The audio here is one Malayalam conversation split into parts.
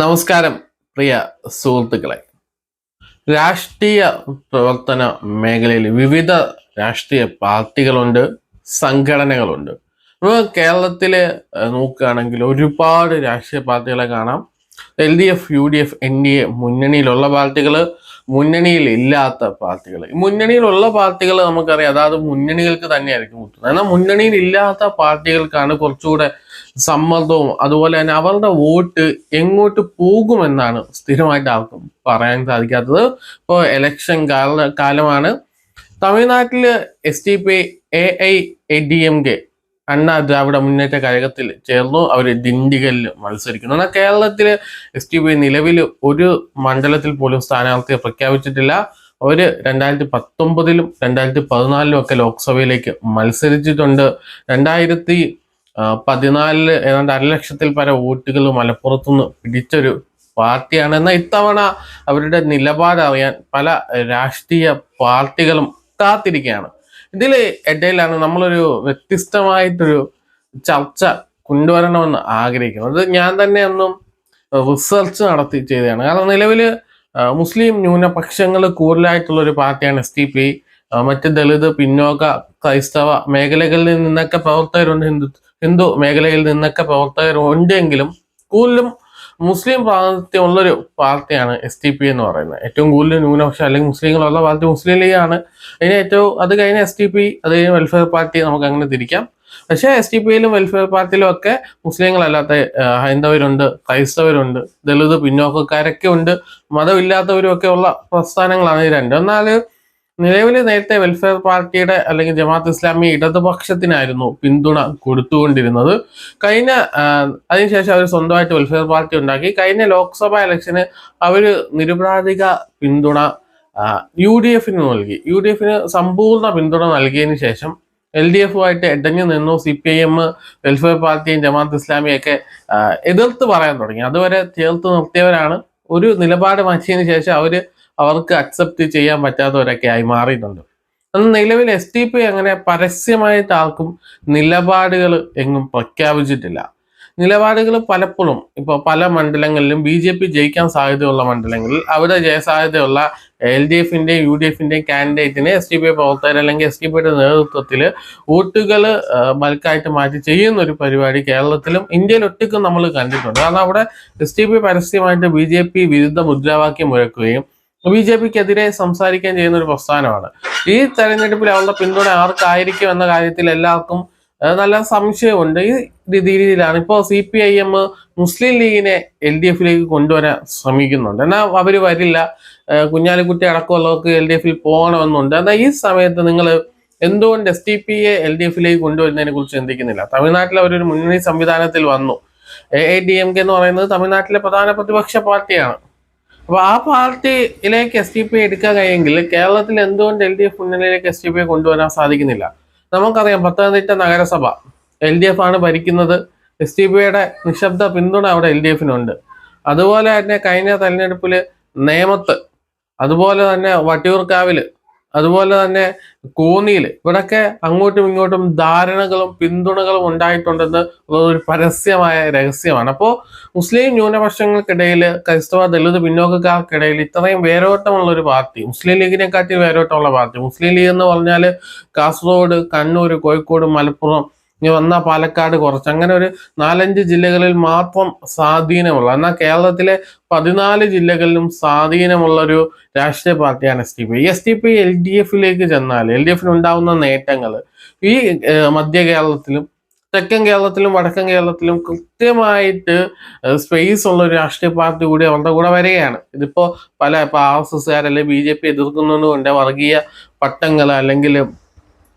നമസ്കാരം പ്രിയ സുഹൃത്തുക്കളെ. രാഷ്ട്രീയ പ്രവർത്തന മേഖലയിൽ വിവിധ രാഷ്ട്രീയ പാർട്ടികളുണ്ട് സംഘടനകളുണ്ട്. നമ്മൾ കേരളത്തിൽ നോക്കുകയാണെങ്കിൽ ഒരുപാട് രാഷ്ട്രീയ പാർട്ടികളെ കാണാം. L D F U D F N D A മുന്നണിയിലുള്ള പാർട്ടികൾ മുന്നണിയിൽ ഇല്ലാത്ത പാർട്ടികൾ മുന്നണിയിലുള്ള പാർട്ടികൾ നമുക്കറിയാം അതായത് മുന്നണികൾക്ക് തന്നെയായിരിക്കും കുത്തുന്നത് എന്നാൽ മുന്നണിയിൽ ഇല്ലാത്ത പാർട്ടികൾക്കാണ് കുറച്ചുകൂടെ സമ്മർദ്ദവും അതുപോലെ തന്നെ അവരുടെ വോട്ട് എങ്ങോട്ട് പോകുമെന്നാണ് സ്ഥിരമായിട്ട് ആർക്കും പറയാൻ സാധിക്കാത്തത്. ഇപ്പോൾ എലക്ഷൻ കാല കാലമാണ്. തമിഴ്നാട്ടിൽ S T P A I A D M K Anna Dravida Munnetra കഴകത്തിൽ ചേർന്നു. അവർ ദിണ്ടിഗലിൽ മത്സരിക്കുന്നു. എന്നാൽ കേരളത്തിൽ എസ് ടി പി നിലവിൽ ഒരു മണ്ഡലത്തിൽ പോലും സ്ഥാനാർത്ഥിയെ പ്രഖ്യാപിച്ചിട്ടില്ല. അവർ രണ്ടായിരത്തി പത്തൊമ്പതിലും രണ്ടായിരത്തി പതിനാലിലും ഒക്കെ ലോക്സഭയിലേക്ക് മത്സരിച്ചിട്ടുണ്ട്. രണ്ടായിരത്തി പതിനാലിൽ ഏതാണ്ട് അര ലക്ഷത്തിൽ പര വോട്ടുകൾ മലപ്പുറത്തുനിന്ന് പിടിച്ചൊരു പാർട്ടിയാണ്. എന്നാൽ ഇത്തവണ അവരുടെ നിലപാട് അറിയാൻ പല രാഷ്ട്രീയ പാർട്ടികളും കാത്തിരിക്കുകയാണ്. ഇതിൽ ഇടയിലാണ് നമ്മളൊരു വ്യത്യസ്തമായിട്ടൊരു ചർച്ച കൊണ്ടുവരണമെന്ന് ആഗ്രഹിക്കുന്നത്. ഞാൻ തന്നെ ഒന്നും റിസർച്ച് നടത്തി ചെയ്തതാണ്. കാരണം നിലവിൽ മുസ്ലിം ന്യൂനപക്ഷങ്ങൾ കൂടുതലായിട്ടുള്ള ഒരു പാർട്ടിയാണ് എസ് ടി പി മറ്റ് ദളിത് പിന്നോക്ക ക്രൈസ്തവ മേഖലകളിൽ നിന്നൊക്കെ പ്രവർത്തകരുണ്ട് ഹിന്ദു ഹിന്ദു മേഖലയിൽ നിന്നൊക്കെ പ്രവർത്തകരുണ്ടെങ്കിലും കൂടുതലും മുസ്ലിം പ്രാതിനിധ്യമുള്ളൊരു പാർട്ടിയാണ് എസ് ടി പി എന്ന് പറയുന്നത്. ഏറ്റവും കൂടുതൽ ന്യൂനപക്ഷം അല്ലെങ്കിൽ മുസ്ലിങ്ങളുള്ള പാർട്ടി മുസ്ലിം ലീഗാണ് അതിന് ഏറ്റവും അത് കഴിഞ്ഞ എസ് ടി പി അത് കഴിഞ്ഞ് വെൽഫെയർ പാർട്ടി നമുക്ക് അങ്ങനെ തിരിക്കാം. പക്ഷേ എസ് ടി പിയിലും വെൽഫെയർ പാർട്ടിയിലും ഒക്കെ മുസ്ലിങ്ങളല്ലാത്ത ഹൈന്ദവരുണ്ട് ക്രൈസ്തവരുണ്ട് ദളിത് പിന്നോക്കക്കാരൊക്കെ ഉണ്ട് മതമില്ലാത്തവരും ഒക്കെ ഉള്ള പ്രസ്ഥാനങ്ങളാണ് ഈ രണ്ട്. എന്നാൽ നിലവിൽ നേരത്തെ വെൽഫെയർ പാർട്ടിയുടെ അല്ലെങ്കിൽ ജമാഅത്ത് ഇസ്ലാമി ഇടതുപക്ഷത്തിനായിരുന്നു പിന്തുണ കൊടുത്തുകൊണ്ടിരുന്നത്. കഴിഞ്ഞ അതിനുശേഷം അവർ സ്വന്തമായിട്ട് വെൽഫെയർ പാർട്ടി ഉണ്ടാക്കി. കഴിഞ്ഞ ലോക്സഭാ ഇലക്ഷന് അവർ നിരുപാധിക പിന്തുണ യു ഡി എഫിന് നൽകി. യു ഡി എഫിന് സമ്പൂർണ പിന്തുണ നൽകിയതിനു ശേഷം എൽ ഡി എഫുമായിട്ട് ഇടഞ്ഞു നിന്നു. C P I M welfare പാർട്ടിയും ജമാഅത്ത് ഇസ്ലാമിയൊക്കെ എതിർത്ത് പറയാൻ തുടങ്ങി. അതുവരെ ചേർത്ത് നിർത്തിയവരാണ്. ഒരു നിലപാട് മാറ്റിയതിനു ശേഷം അവർ അവർക്ക് അക്സെപ്റ്റ് ചെയ്യാൻ പറ്റാത്തവരൊക്കെ ആയി മാറിയിട്ടുണ്ട്. അന്ന് നിലവിൽ എസ് ടി പി അങ്ങനെ പരസ്യമായിട്ട് ആർക്കും നിലപാടുകൾ എങ്ങും പ്രഖ്യാപിച്ചിട്ടില്ല. നിലപാടുകൾ പലപ്പോഴും ഇപ്പോൾ പല മണ്ഡലങ്ങളിലും ബി ജെ പി ജയിക്കാൻ സാധ്യതയുള്ള മണ്ഡലങ്ങളിൽ അവിടെ ജയസാധ്യതയുള്ള എൽ ഡി എഫിന്റെയും യു ഡി എഫിന്റെയും കാൻഡിഡേറ്റിനെ എസ് ഡി പി പ്രവർത്തകർ അല്ലെങ്കിൽ എസ് ഡി പിയുടെ നേതൃത്വത്തിൽ വോട്ടുകൾ ബൾക്കായിട്ട് മാറ്റി ചെയ്യുന്ന ഒരു പരിപാടി കേരളത്തിലും ഇന്ത്യയിൽ ഒറ്റക്കും നമ്മൾ കണ്ടിട്ടുണ്ട്. കാരണം അവിടെ എസ് ഡി പി പരസ്യമായിട്ട് ബി ജെ പി വിരുദ്ധ മുദ്രാവാക്യം മുഴക്കുകയും ബി ജെ പിക്കെതിരെ സംസാരിക്കുകയും ചെയ്യുന്ന ഒരു പ്രസ്ഥാനമാണ്. ഈ തെരഞ്ഞെടുപ്പിൽ അവരുടെ പിന്തുണ ആർക്കായിരിക്കും എന്ന കാര്യത്തിൽ എല്ലാവർക്കും നല്ല സംശയമുണ്ട്. ഈ രീതിയിലാണ് ഇപ്പോൾ C P I M Muslim ലീഗിനെ എൽ ഡി എഫിലേക്ക് കൊണ്ടുവരാൻ ശ്രമിക്കുന്നുണ്ട്. എന്നാൽ അവർ വരില്ല. കുഞ്ഞാലിക്കുട്ടി അടക്കമുള്ളവർക്ക് എൽ ഡി എഫിൽ പോകണമെന്നുണ്ട്. എന്നാൽ ഈ സമയത്ത് നിങ്ങൾ എന്തുകൊണ്ട് S T A L D എഫിലേക്ക് കൊണ്ടുവരുന്നതിനെ കുറിച്ച് ചിന്തിക്കുന്നില്ല? തമിഴ്നാട്ടിൽ അവരൊരു മുന്നണി സംവിധാനത്തിൽ വന്നു. എ ഡി എം കെ എന്ന് പറയുന്നത് തമിഴ്നാട്ടിലെ പ്രധാന പ്രതിപക്ഷ പാർട്ടിയാണ്. അപ്പൊ ആ പാർട്ടിയിലേക്ക് എസ് ഡി പി എടുക്കാൻ കഴിയെങ്കിൽ കേരളത്തിൽ എന്തുകൊണ്ട് എൽ ഡി എഫ് മുന്നണിയിലേക്ക് എസ് ഡി പിയെ കൊണ്ടുവരാൻ സാധിക്കുന്നില്ല? നമുക്കറിയാം പത്തനംതിട്ട നഗരസഭ എൽ ഡി എഫ് ആണ് ഭരിക്കുന്നത്. എസ് ഡി പിയുടെ നിശബ്ദ പിന്തുണ അവിടെ എൽ ഡി എഫിനുണ്ട് അതുപോലെ തന്നെ കഴിഞ്ഞ തെരഞ്ഞെടുപ്പിൽ നേമത്ത് അതുപോലെ തന്നെ വട്ടിയൂർക്കാവിൽ അതുപോലെ തന്നെ കോന്നിയിൽ ഇവിടൊക്കെ അങ്ങോട്ടും ഇങ്ങോട്ടും ധാരണകളും പിന്തുണകളും ഉണ്ടായിട്ടുണ്ടെന്ന് ഒരു പരസ്യമായ രഹസ്യമാണ്. അപ്പോൾ മുസ്ലിം ന്യൂനപക്ഷങ്ങൾക്കിടയിൽ ക്രൈസ്തവ ദളിത് പിന്നോക്കക്കാർക്കിടയിൽ ഇത്രയും വേരോട്ടമുള്ള ഒരു പാർട്ടി മുസ്ലിം ലീഗിനെക്കാട്ടി വേരോട്ടമുള്ള പാർട്ടി മുസ്ലിം ലീഗ് എന്ന് പറഞ്ഞാൽ കാസർഗോഡ് കണ്ണൂർ കോഴിക്കോട് മലപ്പുറം ഇനി വന്നാൽ പാലക്കാട് കുറച്ച്. അങ്ങനെ ഒരു നാലഞ്ച് ജില്ലകളിൽ മാത്രം സ്വാധീനമുള്ള എന്നാൽ കേരളത്തിലെ പതിനാല് ജില്ലകളിലും സ്വാധീനമുള്ള ഒരു രാഷ്ട്രീയ പാർട്ടിയാണ് S T P S T P L D എഫിലേക്ക് ചെന്നാൽ എൽ ഡി എഫിന് ഉണ്ടാവുന്ന നേട്ടങ്ങൾ ഈ മധ്യ കേരളത്തിലും തെക്കൻ കേരളത്തിലും വടക്കൻ കേരളത്തിലും കൃത്യമായിട്ട് സ്പേസ് ഉള്ള ഒരു രാഷ്ട്രീയ പാർട്ടി കൂടി അവരുടെ കൂടെ വരികയാണ്. ഇതിപ്പോൾ പല ഇപ്പോൾ ആർ എസ് എസ്കാരല്ലെ ബി ജെ പി എതിർക്കുന്നതുകൊണ്ട് വർഗീയ പട്ടങ്ങൾ അല്ലെങ്കിൽ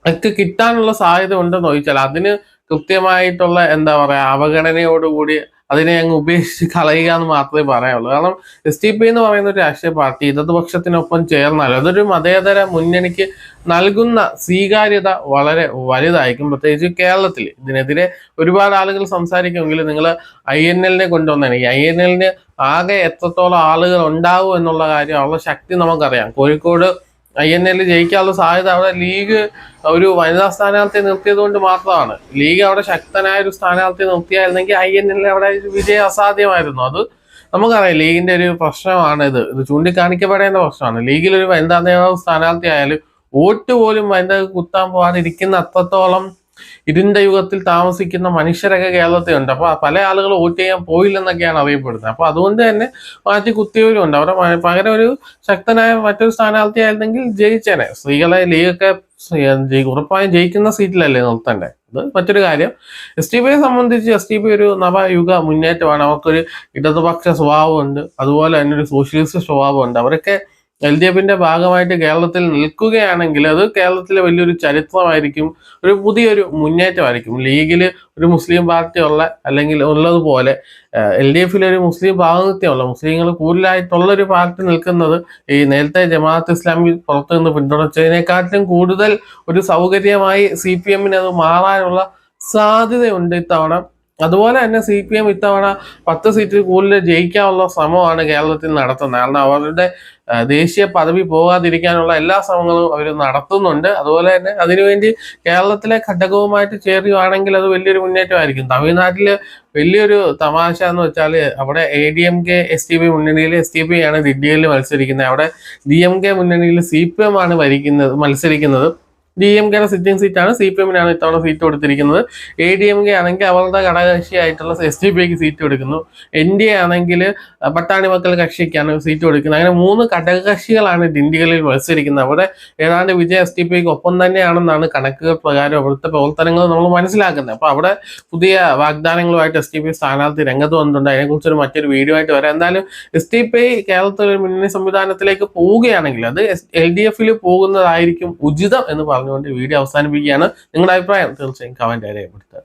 ഒക്കെ കിട്ടാനുള്ള സാധ്യത ഉണ്ടെന്ന് ചോദിച്ചാൽ അതിന് കൃത്യമായിട്ടുള്ള എന്താ പറയാ അവഗണനയോടുകൂടി അതിനെ അങ്ങ് ഉപേക്ഷിച്ച് കളയുക എന്ന് മാത്രമേ പറയാനുള്ളൂ കാരണം എസ് ടി പി എന്ന് പറയുന്ന ഒരു രാഷ്ട്രീയ പാർട്ടി ഇടതുപക്ഷത്തിനൊപ്പം ചേർന്നാൽ അതൊരു മതേതര മുന്നണിക്ക് നൽകുന്ന സ്വീകാര്യത വളരെ വലുതായിരിക്കും. പ്രത്യേകിച്ച് കേരളത്തിൽ ഇതിനെതിരെ ഒരുപാട് ആളുകൾ സംസാരിക്കുമെങ്കിൽ നിങ്ങൾ ഐ എൻ എല്ലിനെ കൊണ്ടുവന്നാണ് ഈ ഐ എൻ എല്ലിന് ആകെ എത്രത്തോളം ആളുകൾ ഉണ്ടാവും എന്നുള്ള കാര്യം ഉള്ള ശക്തി നമുക്കറിയാം. കോഴിക്കോട് ഐ എൻ എല്ലിൽ ജയിക്കാനുള്ള സാധ്യത അവിടെ ലീഗ് ഒരു വനിതാ സ്ഥാനാർത്ഥി നിർത്തിയത് കൊണ്ട് മാത്രമാണ്. ലീഗ് അവിടെ ശക്തനായ ഒരു സ്ഥാനാർത്ഥി നിർത്തിയായിരുന്നെങ്കിൽ ഐ എൻ എല്ലിൽ അവിടെ വിജയം അസാധ്യമായിരുന്നു. അത് നമുക്കറിയാം ലീഗിന്റെ ഒരു പ്രശ്നമാണ് ഇത് ഇത് ചൂണ്ടിക്കാണിക്കപ്പെടേണ്ട പ്രശ്നമാണ്. ലീഗിൽ ഒരു വനിതാ നേതാവ് സ്ഥാനാർത്ഥി ആയാലും വോട്ട് പോലും വനിത കുത്താൻ പോകാതിരിക്കുന്ന അത്രത്തോളം ഇരുണ്ട യുഗത്തിൽ താമസിക്കുന്ന മനുഷ്യരൊക്കെ കേരളത്തിൽ ഉണ്ട് അപ്പൊ പല ആളുകൾ വോട്ട് ചെയ്യാൻ പോയില്ലെന്നൊക്കെയാണ് അറിയപ്പെടുന്നത്. അപ്പൊ അതുകൊണ്ട് തന്നെ മാറ്റി കുത്തിയവരുണ്ട് അവരുടെ അവരെ പകരം ഒരു ശക്തനായ മറ്റൊരു സ്ഥാനാർത്ഥി ആയിരുന്നെങ്കിൽ ജയിച്ചേനെ. സ്ത്രീകളെ ലീഗൊക്കെ ഉറപ്പായും ജയിക്കുന്ന സീറ്റിലല്ലേ നിർത്തണ്ടേ? അത് മറ്റൊരു കാര്യം. എസ് ടി പിയെ സംബന്ധിച്ച് എസ് ടി പി ഒരു നവയുഗ മുന്നേറ്റമാണ്. അവർക്കൊരു ഇടതുപക്ഷ സ്വഭാവമുണ്ട്. അതുപോലെ തന്നെ ഒരു സോഷ്യലിസ്റ്റ് സ്വഭാവമുണ്ട്. അവരൊക്കെ എൽ ഡി എഫിന്റെ ഭാഗമായിട്ട് കേരളത്തിൽ നിൽക്കുകയാണെങ്കിൽ അത് കേരളത്തിലെ വലിയൊരു ചരിത്രമായിരിക്കും ഒരു പുതിയൊരു മുന്നേറ്റമായിരിക്കും. ലീഗിൽ ഒരു മുസ്ലിം പാർട്ടി ഉള്ള അല്ലെങ്കിൽ ഉള്ളതുപോലെ എൽ ഡി എഫിൽ ഒരു മുസ്ലിം പ്രാതിനിധ്യമുള്ള മുസ്ലിങ്ങൾ കൂടുതലായിട്ടുള്ളൊരു പാർട്ടി നിൽക്കുന്നത് ഈ നേരത്തെ ജമാഅത്ത് ഇസ്ലാമി പുറത്തു നിന്ന് പിന്തുണച്ചതിനെക്കാട്ടിലും കൂടുതൽ ഒരു സൗകര്യമായി സി പി എമ്മിന് അത് മാറാനുള്ള സാധ്യതയുണ്ട് ഇത്തവണ. അതുപോലെ തന്നെ സി പി എം ഇത്തവണ പത്ത് സീറ്റിൽ കൂടുതൽ ജയിക്കാനുള്ള ശ്രമമാണ് കേരളത്തിൽ നടത്തുന്നത്. കാരണം അവരുടെ ദേശീയ പദവി പോകാതിരിക്കാനുള്ള എല്ലാ ശ്രമങ്ങളും അവർ നടത്തുന്നുണ്ട്. അതുപോലെ തന്നെ അതിനുവേണ്ടി കേരളത്തിലെ ഘടകവുമായിട്ട് ചേരുകയാണെങ്കിൽ അത് വലിയൊരു മുന്നേറ്റമായിരിക്കും. തമിഴ്നാട്ടിൽ വലിയൊരു തമാശ എന്ന് വെച്ചാൽ അവിടെ A D M K S T P മുന്നണിയിൽ എസ് ടി പി ആണ് ദില്ലിയിൽ മത്സരിക്കുന്നത്. അവിടെ ഡി എം കെ മുന്നണിയിൽ സി പി എം ആണ് ഭരിക്കുന്നത് മത്സരിക്കുന്നത്. ഡി എം കെയുടെ സിറ്റിംഗ് സീറ്റാണ് സി പി എമ്മിനാണ് ഇത്തവണ സീറ്റ് കൊടുത്തിരിക്കുന്നത്. എ ഡി എം കെ ആണെങ്കിൽ അവരുടെ ഘടകകക്ഷിയായിട്ടുള്ള എസ് ഡി പിക്ക് സീറ്റ് കൊടുക്കുന്നു. എൻ ഡി എ ആണെങ്കിൽ പട്ടാണി മക്കൾ കക്ഷിക്കാണ് സീറ്റ് കൊടുക്കുന്നത്. അങ്ങനെ മൂന്ന് ഘടകകക്ഷികളാണ് ദിണ്ടികളിൽ മത്സരിക്കുന്നത്. അവിടെ ഏതാണ്ട് വിജയ എസ് ഡി പിക്ക് ഒപ്പം തന്നെയാണെന്നാണ് കണക്കുകൾ പ്രകാരം അവിടുത്തെ പ്രവർത്തനങ്ങൾ നമ്മൾ മനസ്സിലാക്കുന്നത്. അപ്പോൾ അവിടെ പുതിയ വാഗ്ദാനങ്ങളുമായിട്ട് എസ് ഡി പി സ്ഥാനാർത്ഥി രംഗത്ത് വന്നിട്ടുണ്ട്. അതിനെക്കുറിച്ചൊരു മറ്റൊരു വീഡിയോ ആയിട്ട് വരാം. എന്തായാലും എസ് ഡി പി കേരളത്തിൽ ഒരു മുന്നണി സംവിധാനത്തിലേക്ക് പോവുകയാണെങ്കിൽ അത് എൽ ഡി എഫിൽ പോകുന്നതായിരിക്കും ഉചിതം എന്ന് പറഞ്ഞുകൊണ്ട് വീഡിയോ അവസാനിപ്പിക്കുകയാണ്. നിങ്ങളുടെ അഭിപ്രായം തീർച്ചയായും കമന്റ് രേഖപ്പെടുത്തുക.